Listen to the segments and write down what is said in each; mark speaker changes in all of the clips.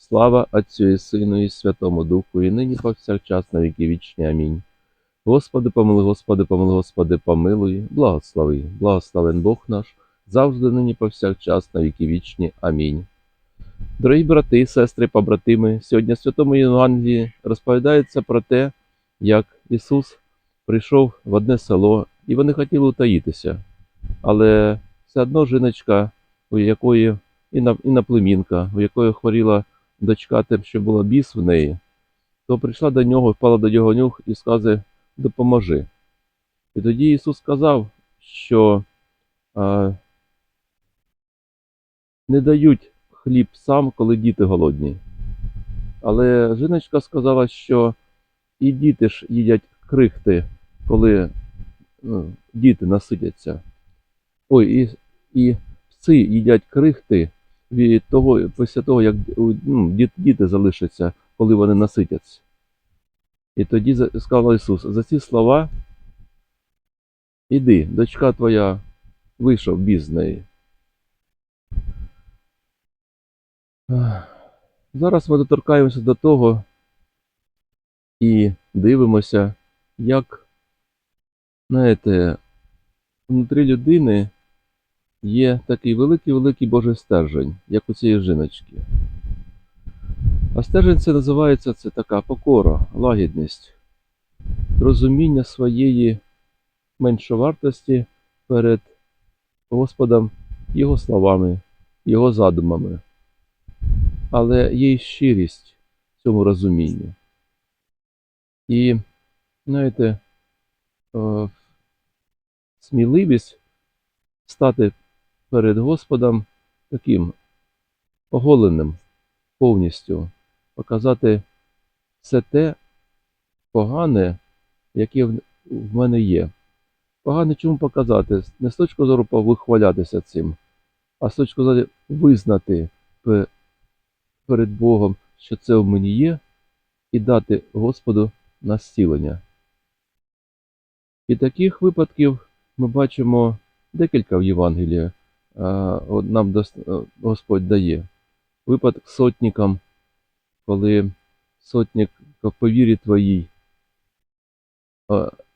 Speaker 1: Слава Отцю і Сину і Святому Духу, і нині повсякчас на віки вічні. Амінь. Господи, помилуй, Господи, помилуй, Господи, помилуй, благослови, благословен Бог наш, завжди нині повсякчас на віки вічні. Амінь. Дорогі брати, сестри, побратими, сьогодні в Святому Євангелії розповідається про те, як Ісус прийшов в одне село, і вони хотіли утаїтися. Але все одно жіночка, у якої іноплемінка, у якої хворіла дочка тим, що була біс в неї, то прийшла до нього, впала до нього нюх і сказала, допоможи. І тоді Ісус сказав, що а, не дають хліб сам, коли діти голодні. Але жіночка сказала, що і діти ж їдять крихти, коли ну, діти насидяться. Ой, і, і пси їдять крихти від того, після того, як ну, діти залишаться, коли вони наситяться. І тоді сказав Ісус, за ці слова іди, дочка твоя вийшов біз неї. Зараз ми доторкаємося до того і дивимося, як, знаєте, внутрі людини є такий великий-великий Божий стержень, як у цієї жіночки. А стержень це називається це така покора, лагідність, розуміння своєї меншовартості перед Господом, Його словами, Його задумами. Але є й щирість в цьому розумінні. І, знаєте, е, сміливість стати перед Господом таким оголеним повністю, показати все те погане, яке в мене є. Погане чому показати? Не з точки зору повихвалятися цим, а з точки зору визнати перед Богом, що це в мені є, і дати Господу на зцілення. І таких випадків ми бачимо декілька в Євангелії. От Нам е, Господь дає. Випадок з сотником, коли сотник по вірі твоїй.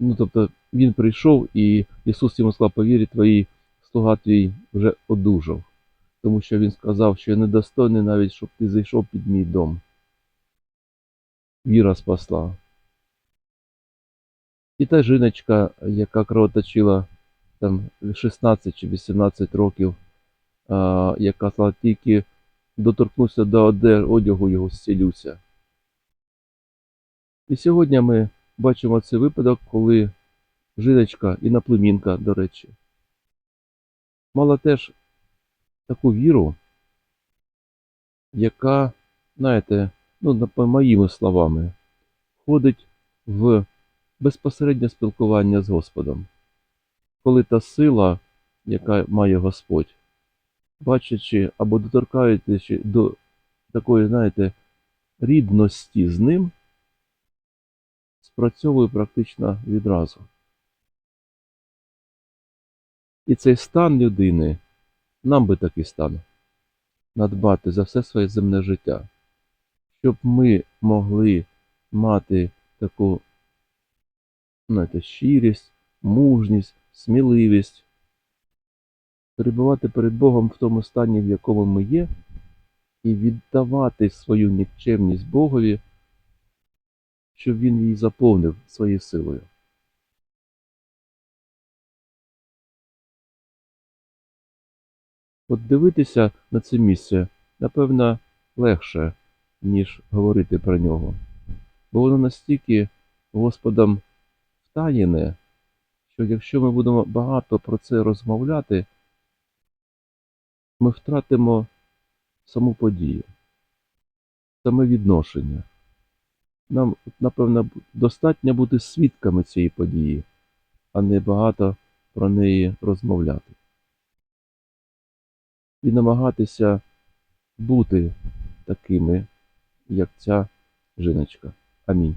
Speaker 1: Ну, тобто він прийшов, і Ісус йому сказав, по вірі твоїй, слуга твій вже одужав. Тому що він сказав, що я недостойний навіть, щоб ти зайшов під мій дом. Віра спасла. І та жіночка, яка кровоточила там 16 чи 18 років, а, сказала, тільки доторкнуся до одягу його зцілюся. І сьогодні ми бачимо цей випадок, коли жіночка, іноплемінка, до речі, мала теж таку віру, яка, знаєте, ну, моїми словами, входить в безпосереднє спілкування з Господом. Коли та сила, яка має Господь, бачачи або доторкаючись до такої, знаєте, рідності з ним, спрацьовує практично відразу. І цей стан людини, нам би такий стан, надбати за все своє земне життя, щоб ми могли мати таку знаєте, щирість, мужність, сміливість, перебувати перед Богом в тому стані, в якому ми є, і віддавати свою нікчемність Богові, щоб Він її заповнив своєю силою. От дивитися на це місце, напевно, легше, ніж говорити про нього, бо воно настільки Господом втаєне, що якщо ми будемо багато про це розмовляти, ми втратимо саму подію, саме відношення. Нам, напевно, достатньо бути свідками цієї події, а не багато про неї розмовляти. І намагатися бути такими, як ця жіночка. Амінь.